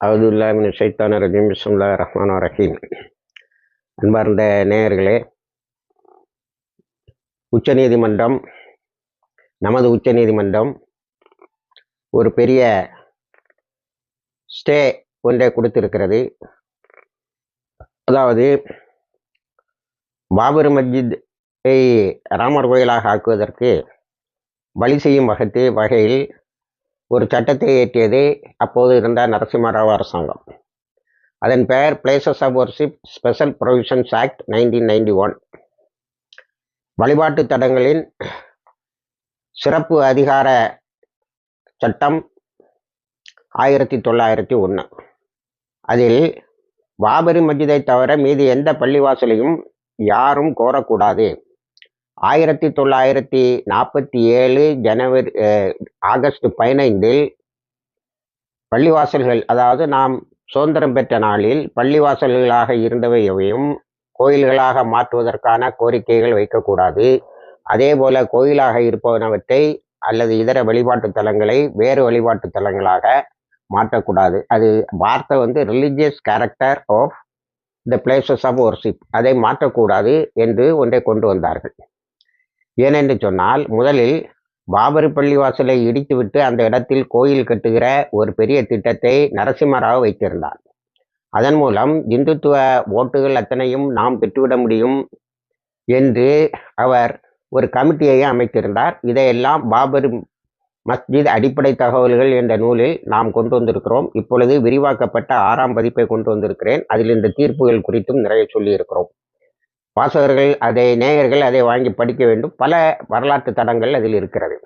அவதுல்லாமின் சைத்தான ரஜீம். பிஸ்முல்லா ரஹ்மான் ரஹீம். அன்பார்ந்த நேயர்களே உச்சநீதிமன்றம் நமது உச்சநீதிமன்றம் ஒரு பெரிய ஸ்டே ஒன்றை கொடுத்திருக்கிறது. அதாவது பாபர் மஸ்ஜித்தை ராமர் கோயிலாக ஆக்குவதற்கு வழி செய்யும் வகத்து வகையில் ஒரு சட்டத்தை இயற்றியது அப்போது இருந்த நரசிம்மராவ் அரசாங்கம். அதன் பெயர் places of worship special provisions act nineteen ninety one வழிபாட்டு தடங்களின் சிறப்பு அதிகார சட்டம் ஆயிரத்தி தொள்ளாயிரத்தி ஒன்று அதில் பாபரி மஸ்ஜிதை தவிர மீது எந்த பள்ளிவாசலையும் யாரும் கோரக்கூடாது. ஆயிரத்தி தொள்ளாயிரத்தி நாற்பத்தி ஏழு ஜனவரி ஆகஸ்ட் பதினைந்தில் பள்ளிவாசல்கள் அதாவது நாம் சுதந்திரம் பெற்ற நாளில் பள்ளிவாசல்களாக இருந்தவையவையும் கோயில்களாக மாற்றுவதற்கான கோரிக்கைகள் வைக்கக்கூடாது. அதே போல கோயிலாக இருப்பவனவற்றை அல்லது இதர வழிபாட்டு தலங்களை வேறு வழிபாட்டு தலங்களாக மாற்றக்கூடாது. அது வார்த்தை வந்து religious character of the places of worship அதை மாற்றக்கூடாது என்று ஒன்றை கொண்டு வந்தார்கள். ஏனென்று சொன்னால் முதலில் பாபரி பள்ளிவாசலை இடித்துவிட்டு அந்த இடத்தில் கோயில் கட்டுகிற ஒரு பெரிய திட்டத்தை நரசிம்மராவ் வைத்திருந்தார். அதன் மூலம் இந்துத்துவ ஓட்டுகள் அத்தனையும் நாம் பெற்றுவிட முடியும் என்று அவர் ஒரு கமிட்டியை அமைத்திருந்தார். இதையெல்லாம் பாபரி மஸ்ஜித் அடிப்படை தகவல்கள் என்ற நூலில் நாம் கொண்டு வந்திருக்கிறோம். இப்பொழுது விரிவாக்கப்பட்ட ஆறாம் பதிப்பை கொண்டு வந்திருக்கிறேன். அதில் இந்த தீர்ப்புகள் குறித்தும் நிறைய சொல்லியிருக்கிறோம். வாசகர்கள் அதை நேயர்கள் அதை வாங்கி படிக்க வேண்டும். பல வரலாற்று தடங்கள் அதில் இருக்கிறது.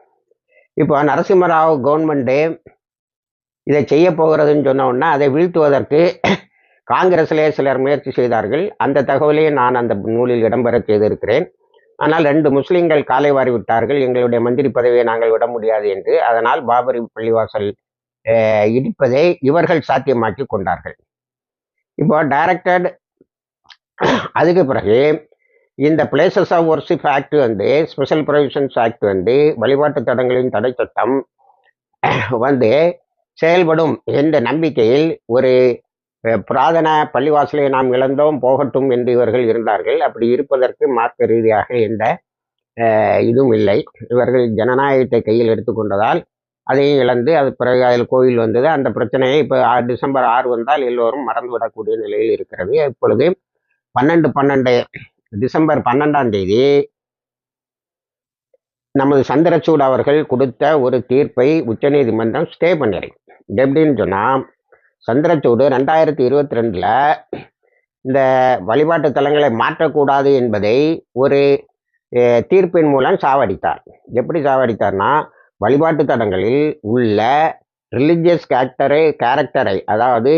இப்போ நரசிம்மராவ் கவர்மெண்ட்டு இதை செய்ய போகிறதுன்னு சொன்ன உடனே அதை வீழ்த்துவதற்கு காங்கிரஸிலே சிலர் முயற்சி செய்தார்கள். அந்த தகவலையும் நான் அந்த நூலில் இடம்பெற செய்திருக்கிறேன். ஆனால் ரெண்டு முஸ்லீம்கள் காலை வாரி விட்டார்கள். எங்களுடைய மந்திரி பதவியை நாங்கள் விட முடியாது என்று. அதனால் பாபரி பள்ளிவாசல் இடிப்பதை இவர்கள் சாத்தியமாக்கி கொண்டார்கள். இப்போ டைரக்டட் அதுக்கு பிறகு இந்த பிளேசஸ் ஆஃப் ஒர்ஷிப் ஆக்ட் வந்து ஸ்பெஷல் ப்ரொவிஷன்ஸ் ஆக்ட் வந்து வழிபாட்டு தடங்களின் தடை சட்டம் வந்து செயல்படும் என்ற நம்பிக்கையில் ஒரு புராதன பள்ளிவாசலை நாம் இழந்தோம் போகட்டும் என்று இவர்கள் இருந்தார்கள். அப்படி இருப்பதற்கு மார்க்க ரீதியாக எந்த இதுவும் இல்லை. இவர்கள் ஜனநாயகத்தை கையில் எடுத்துக்கொண்டதால் அதையும் இழந்து அது பிறகு அதில் கோயில் வந்தது. அந்த பிரச்சனையை இப்போ டிசம்பர் ஆறு வந்தால் எல்லோரும் மறந்துவிடக்கூடிய நிலையில் இருக்கிறது. இப்பொழுது பன்னெண்டு பன்னெண்டு டிசம்பர் பன்னெண்டாம் தேதி நமது சந்திரசூட் அவர்கள் கொடுத்த ஒரு தீர்ப்பை உச்சநீதிமன்றம் ஸ்டே பண்ணிருக்கு எப்படின்னு சொன்னால் சந்திரசூடு ரெண்டாயிரத்தி இருபத்தி ரெண்டில் இந்த வழிபாட்டு தலங்களை மாற்றக்கூடாது என்பதை ஒரு தீர்ப்பின் மூலம் சாவடித்தார். எப்படி சாவடித்தார்னா வழிபாட்டு தலங்களில் உள்ள ரிலிஜியஸ் கேரக்டரை கேரக்டரை அதாவது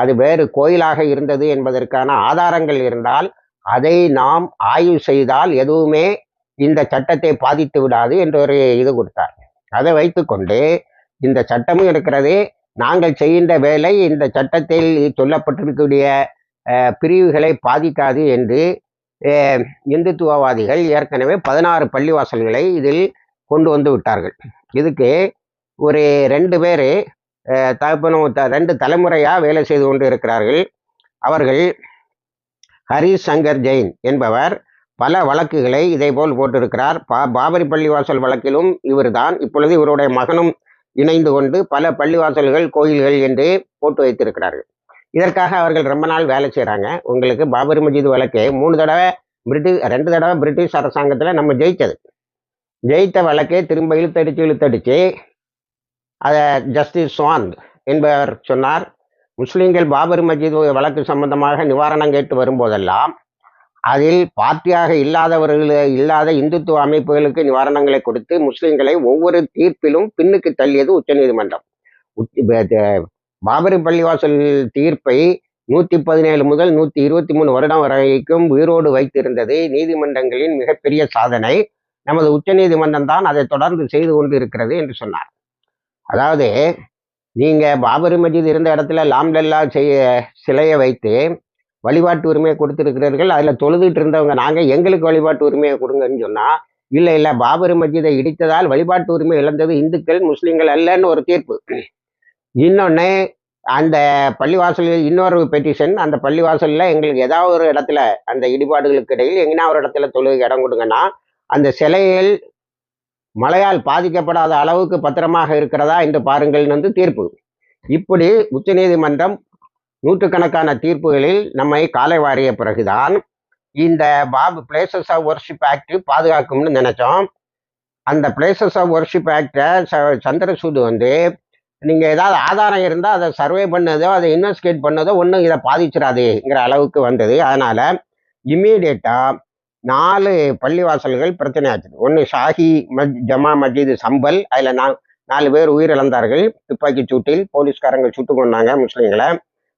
அது வேறு கோயிலாக இருந்தது என்பதற்கான ஆதாரங்கள் இருந்தால் அதை நாம் ஆய்வு செய்தால் எதுவுமே இந்த சட்டத்தை பாதித்து விடாது என்று ஒரு இது கொடுத்தார். அதை வைத்துக்கொண்டு இந்த சட்டமும் இருக்கிறது. நாங்கள் செய்கின்ற வேலை இந்த சட்டத்தில் சொல்லப்பட்டிருக்கக்கூடிய பிரிவுகளை பாதிக்காது என்று இந்துத்துவவாதிகள் ஏற்கனவே பதினாறு பள்ளிவாசல்களை இதில் கொண்டு வந்து விட்டார்கள். இதுக்கு ஒரு ரெண்டு பேர் தகப்பனும் ரெண்டு தலைமுறையாக வேலை செய்து கொண்டு இருக்கிறார்கள். அவர்கள் ஹரிஷ் சங்கர் ஜெயின் என்பவர் பல வழக்குகளை இதே போல் போட்டிருக்கிறார். பா பாபரி பள்ளிவாசல் வழக்கிலும் இவர்தான். இப்பொழுது இவருடைய மகனும் இணைந்து கொண்டு பல பள்ளிவாசல்கள் கோயில்கள் என்று போட்டு வைத்திருக்கிறார்கள். இதற்காக அவர்கள் ரொம்ப நாள் வேலை செய்கிறாங்க உங்களுக்கு பாபரி மஜித் வழக்கே மூணு தடவை பிரிட்டிஷ் ரெண்டு தடவை பிரிட்டிஷ் அரசாங்கத்தில் நம்ம ஜெயித்தது ஜெயித்த வழக்கே திரும்ப இழுத்தடிச்சு இழுத்தடிச்சு அதை ஜஸ்டிஸ் சுவாந்த் என்பவர் சொன்னார். முஸ்லீம்கள் பாபர் மஜித் வழக்கு சம்பந்தமாக நிவாரணம் கேட்டு வரும்போதெல்லாம் அதில் பார்ட்டியாக இல்லாதவர்கள் இல்லாத இந்துத்துவ அமைப்புகளுக்கு நிவாரணங்களை கொடுத்து முஸ்லீம்களை ஒவ்வொரு தீர்ப்பிலும் பின்னுக்கு தள்ளியது உச்சநீதிமன்றம் பாபரி பள்ளிவாசல் தீர்ப்பை நூற்றி பதினேழு முதல் நூற்றி இருபத்தி மூணு வருடம் வரைக்கும் உயிரோடு வைத்திருந்தது நீதிமன்றங்களின் மிகப்பெரிய சாதனை. நமது உச்சநீதிமன்றம் தான் அதை தொடர்ந்து செய்து கொண்டு இருக்கிறது என்று சொன்னார். அதாவது நீங்கள் பாபரி மஜித் இருந்த இடத்துல லாம்லல்லா செய்ய சிலையை வைத்து வழிபாட்டு உரிமையை கொடுத்துருக்கிறீர்கள் அதில் தொழுதுட்டு இருந்தவங்க நாங்கள் எங்களுக்கு வழிபாட்டு உரிமையை கொடுங்கன்னு சொன்னால் இல்லை இல்லை பாபரி மஜிதை இடித்ததால் வழிபாட்டு உரிமை இழந்தது இந்துக்கள் முஸ்லீம்கள் அல்லன்னு ஒரு தீர்ப்பு. இன்னொன்று அந்த பள்ளிவாசலில் இன்னொரு பெட்டிஷன் அந்த பள்ளிவாசலில் எங்களுக்கு ஏதாவது ஒரு இடத்துல அந்த இடிபாடுகளுக்கு இடையில் எங்கன்னா ஒரு இடத்துல தொழுகை இடம் கொடுங்கன்னா அந்த சிலைகள் மழையால் பாதிக்கப்படாத அளவுக்கு பத்திரமாக இருக்கிறதா என்று பாருங்கள் வந்து தீர்ப்பு. இப்படி உச்சநீதிமன்றம் நூற்றுக்கணக்கான தீர்ப்புகளில் நம்மை காலை வாரிய பிறகுதான் இந்த பாப் பிளேசஸ் ஆஃப் ஒர்ஷிப் ஆக்ட் பாதுகாக்கும்னு நினைச்சோம். அந்த பிளேசஸ் ஆஃப் ஒர்ஷிப் ஆக்டை சந்திரசூடு வந்து நீங்கள் ஏதாவது ஆதாரம் இருந்தால் அதை சர்வே பண்ணதோ அதை இன்வெஸ்டிகேட் பண்ணதோ ஒன்றும் இதை பாதிச்சிடாதுங்கிற அளவுக்கு வந்தது. அதனால் இம்மீடியட்டாக நாலு பள்ளிவாசல்கள் பிரச்சனை ஆச்சு. ஒன்று ஷாஹி மஜ் ஜமா மஸ்ஜித் சம்பல் அதில் நா நாலு பேர் உயிரிழந்தார்கள். துப்பாக்கி சூட்டில் போலீஸ்காரங்க சுட்டு கொண்டாங்க முஸ்லீம்களை.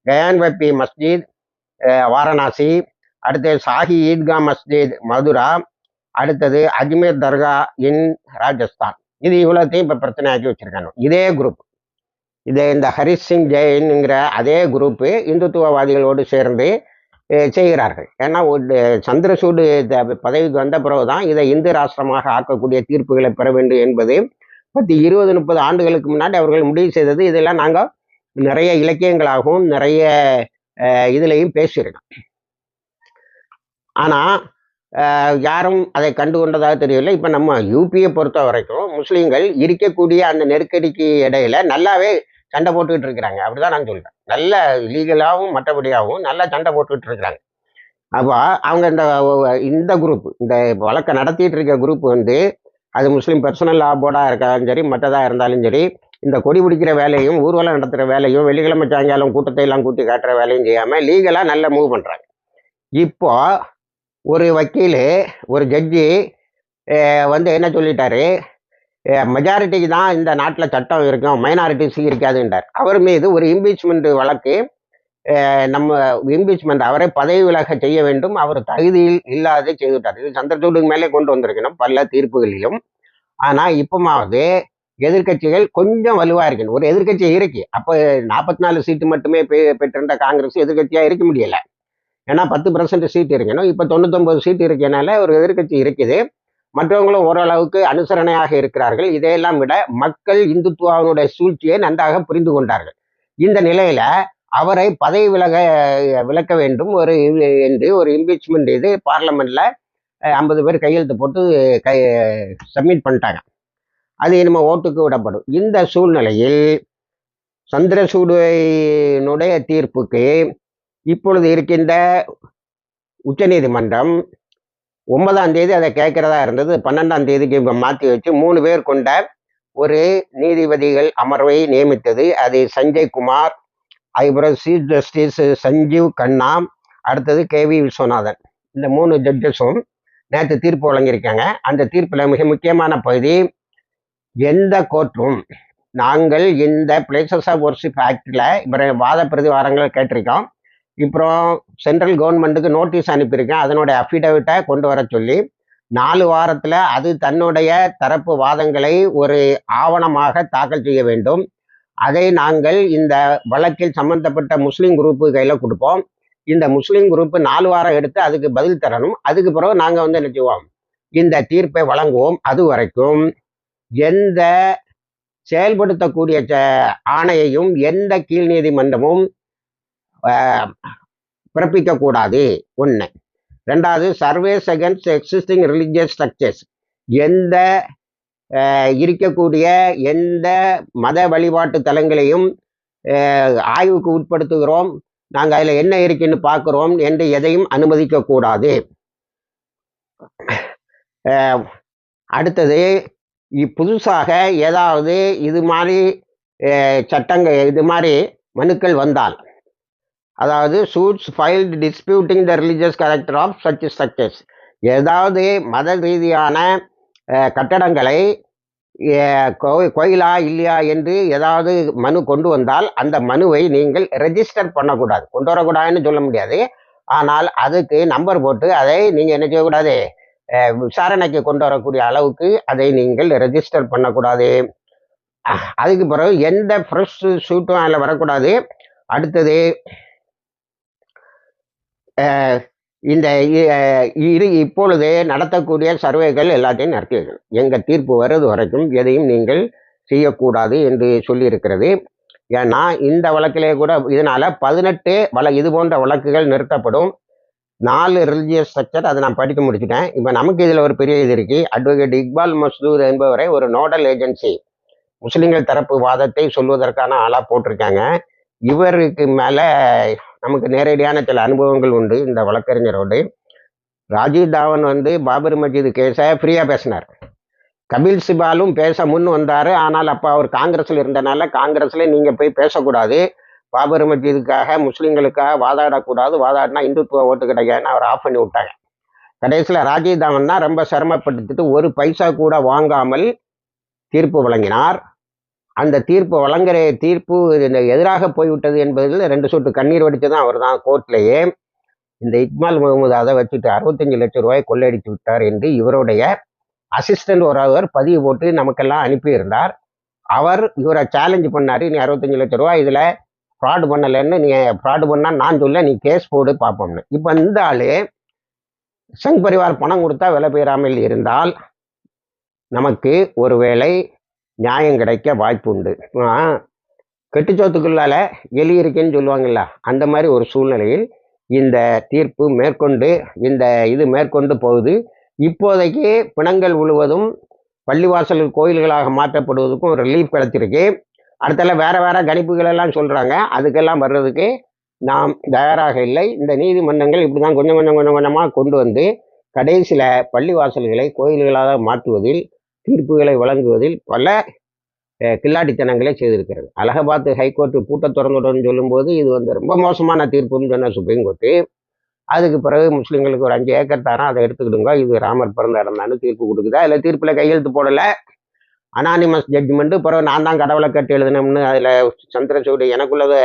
கயான்வப்பி மஸ்ஜித் வாரணாசி அடுத்து ஷாஹி ஈத்கா மஸ்ஜித் மதுரா அடுத்தது அஜ்மீர் தர்கா இன் ராஜஸ்தான். இது இவ்வளோத்தையும் இப்போ பிரச்சனையாக்கி வச்சிருக்காங்க. இதே குரூப் இதே இந்த ஹரிஷ் சிங் ஜெயின்ங்கிற அதே குரூப்பு இந்துத்துவவாதிகளோடு சேர்ந்து செய்கிறார்கள். ஏன்னா ஒரு சந்திரசூடு த- பதவிக்கு வந்த பிறகுதான் இதை இந்து ராஷ்டிரமாக ஆக்கக்கூடிய தீர்ப்புகளை பெற வேண்டும் என்பது பத்து இருபது முப்பது ஆண்டுகளுக்கு முன்னாடி அவர்கள் முடிவு செய்தது. இதெல்லாம் நாங்கள் நிறைய இலக்கியங்களாகவும் நிறைய இதுலையும் பேசியிருக்கோம். ஆனால் யாரும் அதை கண்டு கொண்டதாக தெரியவில்லை. இப்போ நம்ம யூபியை பொறுத்த வரைக்கும் முஸ்லீம்கள் இருக்கக்கூடிய அந்த நெருக்கடிக்கு இடையில நல்லாவே சண்டை போட்டுக்கிட்டு இருக்கிறாங்க. அப்படிதான் நான் சொல்றேன். நல்ல லீகலாகவும் மற்றபடியாகவும் நல்லா சண்டை போட்டுக்கிட்டு இருக்கிறாங்க. அப்போ அவங்க இந்த இந்த குரூப் இந்த வழக்கை நடத்திட்டு இருக்க குரூப் வந்து அது முஸ்லீம் பர்சனல் லா போர்டாக இருந்தாலும் சரி மற்றதாக இருந்தாலும் சரி இந்த கொடி பிடிக்கிற வேலையும் ஊர்வலம் நடத்துகிற வேலையும் வெள்ளிக்கிழமை சாயங்காலம் கூட்டத்தை எல்லாம் கூட்டி காட்டுற வேலையும் செய்யாமல் லீகலாக நல்லா மூவ் பண்ணுறாங்க இப்போ ஒரு வக்கீல் ஒரு ஜட்ஜி வந்து என்ன சொல்லிட்டாரு? மெஜாரிட்டிக்கு தான் இந்த நாட்டில் சட்டம் இருக்கும் மைனாரிட்டிஸுக்கு இருக்காதுன்றார். அவர் மீது ஒரு இம்பீச்மெண்ட் வழக்கு நம்ம இம்பீச்மெண்ட் அவரை பதவி விலக செய்ய வேண்டும் அவர் தகுதியில் இல்லாத செய்துவிட்டார் இது சந்திரசூடுக்கு மேலே கொண்டு வந்திருக்கணும் பல தீர்ப்புகளிலும். ஆனால் இப்போமாவது எதிர்க்கட்சிகள் கொஞ்சம் வலுவாக இருக்கணும். ஒரு எதிர்க்கட்சி இருக்கு அப்போ நாற்பத்தி நாலு சீட்டு மட்டுமே பெற்றிருந்த காங்கிரஸ் எதிர்கட்சியாக இருக்க முடியலை. ஏன்னா பத்து பர்சன்ட் சீட் இருக்கணும் இப்போ தொண்ணூத்தொம்பது சீட் இருக்கனால ஒரு எதிர்க்கட்சி இருக்குது. மற்றவங்களும் ஓரளவுக்கு அனுசரணையாக இருக்கிறார்கள். இதையெல்லாம் விட மக்கள் இந்துத்துவாவினுடைய சூழ்ச்சியை நன்றாக புரிந்து கொண்டார்கள். இந்த நிலையில அவரை பதவி விலக விலக்க வேண்டும். ஒரு என்று ஒரு இம்பீச்மெண்ட் இது பார்லமெண்ட்ல ஐம்பது பேர் கையெழுத்து போட்டு கை சப்மிட் பண்ணிட்டாங்க. அது நம்ம ஓட்டுக்கு விடப்படும். இந்த சூழ்நிலையில் சந்திரசூடுனுடைய தீர்ப்புக்கு இப்பொழுது இருக்கின்ற உச்சநீதிமன்றம் ஒன்பதாம் தேதி அதை கேட்கறதா இருந்தது. பன்னெண்டாம் தேதிக்கு மாற்றி வச்சு மூணு பேர் கொண்ட ஒரு நீதிபதிகள் அமர்வை நியமித்தது. அது சஞ்சய் குமார் அதுக்கப்புறம் சீஃப் ஜஸ்டிஸ் சஞ்சீவ் கண்ணா அடுத்தது கே வி விஸ்வநாதன். இந்த மூணு ஜட்ஜஸும் நேற்று தீர்ப்பு வழங்கியிருக்காங்க. அந்த தீர்ப்பில் மிக முக்கியமான பகுதி எந்த கோர்ட்டும் நாங்கள் இந்த பிளேசஸ் ஆஃப் ஒர்ஷிப் ஆக்டில் இப்போ வாத பிரதிவாரங்கள் கேட்டிருக்கோம். அப்புறம் சென்ட்ரல் கவர்மெண்ட்டுக்கு நோட்டீஸ் அனுப்பியிருக்கேன். அதனுடைய அஃபிடவிட்டை கொண்டு வர சொல்லி நாலு வாரத்தில் அது தன்னுடைய தரப்பு வாதங்களை ஒரு ஆவணமாக தாக்கல் செய்ய வேண்டும். அதை நாங்கள் இந்த வழக்கில் சம்பந்தப்பட்ட முஸ்லீம் குரூப்பு கையில் கொடுப்போம். இந்த முஸ்லீம் குரூப்பு நாலு வாரம் எடுத்து அதுக்கு பதில் தரணும். அதுக்கு பிறகு நாங்கள் வந்து என்ன செய்வோம்? இந்த தீர்ப்பை வழங்குவோம். அது வரைக்கும் எந்த செயல்படுத்தக்கூடிய ச- ஆணையையும் எந்த கீழ் நீதிமன்றமும் பிறப்பிக்கக்கூடாது. ஒன்று ரெண்டாவது surveys against existing religious structures எந்த இருக்கக்கூடிய எந்த மத வழிபாட்டு தலங்களையும் ஆய்வுக்கு உட்படுத்துகிறோம். நாங்கள் அதில் என்ன இருக்குன்னு பார்க்குறோம் என்று எதையும் அனுமதிக்கக்கூடாது. அடுத்தது புதுசாக ஏதாவது இது மாதிரி சட்டங்கள் இது மாதிரி மனுக்கள் வந்தால். அதாவது suits filed disputing the religious character of such structures ஏதாவது மத ரீதியான கட்டடங்களை கோயிலா இல்லையா என்று ஏதாவது மனு கொண்டு வந்தால் அந்த மனுவை நீங்கள் ரெஜிஸ்டர் பண்ணக்கூடாது. கொண்டு வரக்கூடாதுன்னு சொல்ல முடியாது. ஆனால் அதுக்கு நம்பர் போட்டு அதை நீங்கள் என்ன செய்யக்கூடாது? விசாரணைக்கு கொண்டு வரக்கூடிய அளவுக்கு அதை நீங்கள் ரெஜிஸ்டர் பண்ணக்கூடாது. அதுக்கு பிறகு எந்த ஃப்ரெஷ் ஷூட்டும் அதில் வரக்கூடாது. அடுத்தது இந்த இரு இப்பொழுது நடத்தக்கூடிய சர்வேகள் எல்லாத்தையும் நடத்தியது எங்கள் தீர்ப்பு வர்றது வரைக்கும் எதையும் நீங்கள் செய்யக்கூடாது என்று சொல்லியிருக்கிறது. ஏன்னா இந்த வழக்கிலே கூட இதனால் பதினெட்டு வழ இது போன்ற வழக்குகள் நிறுத்தப்படும். நாலு ரிலிஜியஸ் ஸ்ட்ரக்சர் அதை நான் படித்து முடிச்சுட்டேன். இப்போ நமக்கு இதில் ஒரு பெரிய இது இருக்கு. அட்வொகேட் இக்பால் மசூத் என்பவரை ஒரு நோடல் ஏஜென்சி முஸ்லீம்கள் தரப்பு வாதத்தை சொல்வதற்கான ஆளாக போட்டிருக்காங்க. இவருக்கு மேலே நமக்கு நேரடியான சில அனுபவங்கள் உண்டு இந்த வழக்கறிஞரோடு. ராஜீவ் தாவன் வந்து பாபர் மஜித் கேஸை ஃப்ரீயாக பேசினார். கபில் சிபாலும் பேச முன் வந்தார். ஆனால் அப்போ அவர் காங்கிரஸில் இருந்தனால காங்கிரஸில் நீங்கள் போய் பேசக்கூடாது. பாபர் மஜிதுக்காக முஸ்லீம்களுக்காக வாதாடக்கூடாது. வாதாடினா இந்துத்துவ ஓட்டு கிடைக்காதுன்னு அவர் ஆஃப் பண்ணி விட்டாங்க. கடைசியில் ராஜீவ் தாவன் தான் ரொம்ப சிரமப்படுத்திட்டு ஒரு பைசா கூட வாங்காமல் தீர்ப்பு வழங்கினார். அந்த தீர்ப்பு வழங்குற தீர்ப்பு இந்த எதிராக போய்விட்டது என்பதில் ரெண்டு சொட்டு கண்ணீர் வடித்து தான் அவர் தான் கோர்ட்லேயே இந்த இக்மால் முகமது அதை வச்சுட்டு அறுபத்தஞ்சு லட்சம் ரூபாய் கொள்ளையடித்து விட்டார் என்று இவருடைய அசிஸ்டன்ட் ஒருவர் பதிவு போட்டு நமக்கெல்லாம் அனுப்பியிருந்தார். அவர் இவரை சேலஞ்ச் பண்ணார் நீ அறுபத்தஞ்சு லட்சம் ரூபாய் இதில் ஃப்ராடு பண்ணலைன்னு நீ ஃப்ராடு பண்ணால் நான் சொல்ல நீ கேஸ் போடு பார்ப்போம்னு. இப்போ இந்த ஆளு சங் பரிவார் பணம் கொடுத்தா விலை பெயராமல் இருந்தால் நமக்கு ஒருவேளை நியாயம் கிடைக்க வாய்ப்பு உண்டு. கெட்டுச்சோத்துக்குள்ளால எலி இருக்கேன்னு சொல்லுவாங்கல்ல அந்த மாதிரி ஒரு சூழ்நிலையில் இந்த தீர்ப்பு மேற்கொண்டு இந்த இது மேற்கொண்டு போகுது. இப்போதைக்கு பிணங்கள் முழுவதும் பள்ளிவாசல் கோயில்களாக மாற்றப்படுவதற்கும் ரிலீஃப் கிடைச்சிருக்கு. அடுத்தால வேற வேற கணிப்புகள் எல்லாம் சொல்றாங்க. அதுக்கெல்லாம் வர்றதுக்கு நாம் தயாராக இல்லை. இந்த நீதிமன்றங்கள் இப்படி தான் கொஞ்சம் கொஞ்சம் கொஞ்சம் கொஞ்சமாக கொண்டு வந்து கடைசியில் பள்ளிவாசல்களை கோயில்களாக மாற்றுவதில் தீர்ப்புகளை வழங்குவதில் பல கில்லாடித்தனங்களை செய்திருக்கிறது. அலகாபாத் ஹைகோர்ட்டு பூட்ட திறந்துடன் சொல்லும்போது இது வந்து ரொம்ப மோசமான தீர்ப்புன்னு சொன்ன சுப்ரீம் கோர்ட்டு அதுக்கு பிறகு முஸ்லீம்களுக்கு ஒரு அஞ்சு ஏக்கர் தரம் அதை எடுத்துக்கிடுங்க. இது ராமர் பிறந்த இடம் தீர்ப்பு கொடுக்குதா? இல்லை தீர்ப்பில் கையெழுத்து போடலை. அனானிமஸ் ஜட்ஜ்மெண்ட்டு பிறகு நான் தான் கடவுளை கட்டி எழுதினோம்னு அதில் சந்திரசூடி எனக்குள்ளதை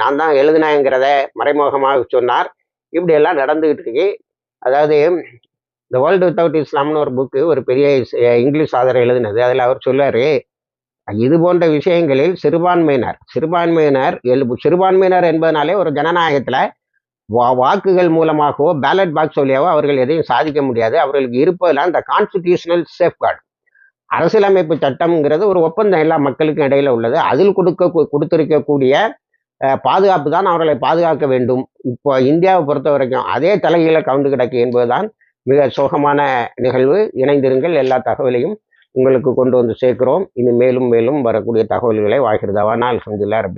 நான் தான் எழுதினேங்கிறத மறைமுகமாக சொன்னார். இப்படியெல்லாம் நடந்துக்கிட்டு இருக்கு. அதாவது இந்த வேர்ல்டு வித்தவுட் இஸ்லாம்னு ஒரு புக்கு ஒரு பெரிய இங்கிலீஷ் ஆதரவு எழுதினது. அதில் அவர் சொல்லுவார் இது போன்ற விஷயங்களில் சிறுபான்மையினர் சிறுபான்மையினர் எல் சிறுபான்மையினர் என்பதனாலே ஒரு ஜனநாயகத்தில் வா வாக்குகள் மூலமாகவோ பேலட் பாக்ஸ் வழியாகவோ அவர்கள் எதையும் சாதிக்க முடியாது. அவர்களுக்கு இருப்பதெல்லாம் இந்த கான்ஸ்டிடியூஷனல் சேஃப்கார்டு அரசியலமைப்பு சட்டம்ங்கிறது ஒரு ஒப்பந்தம் எல்லா மக்களுக்கும் இடையில உள்ளது. அதில் கொடுக்க கொடுத்திருக்கக்கூடிய பாதுகாப்பு தான் அவர்களை பாதுகாக்க வேண்டும். இப்போ இந்தியாவை பொறுத்த வரைக்கும் அதே தலைகீழ கவுண்டு கிடக்கு என்பதுதான் மிக சோகமான நிகழ்வு. இணைந்திருங்கள். எல்லா தகவலையும் உங்களுக்கு கொண்டு வந்து சேர்க்கிறோம். இனி மேலும் மேலும் வரக்கூடிய தகவல்களை வாகிருதாவா நான் அலமதுல்லா ரபி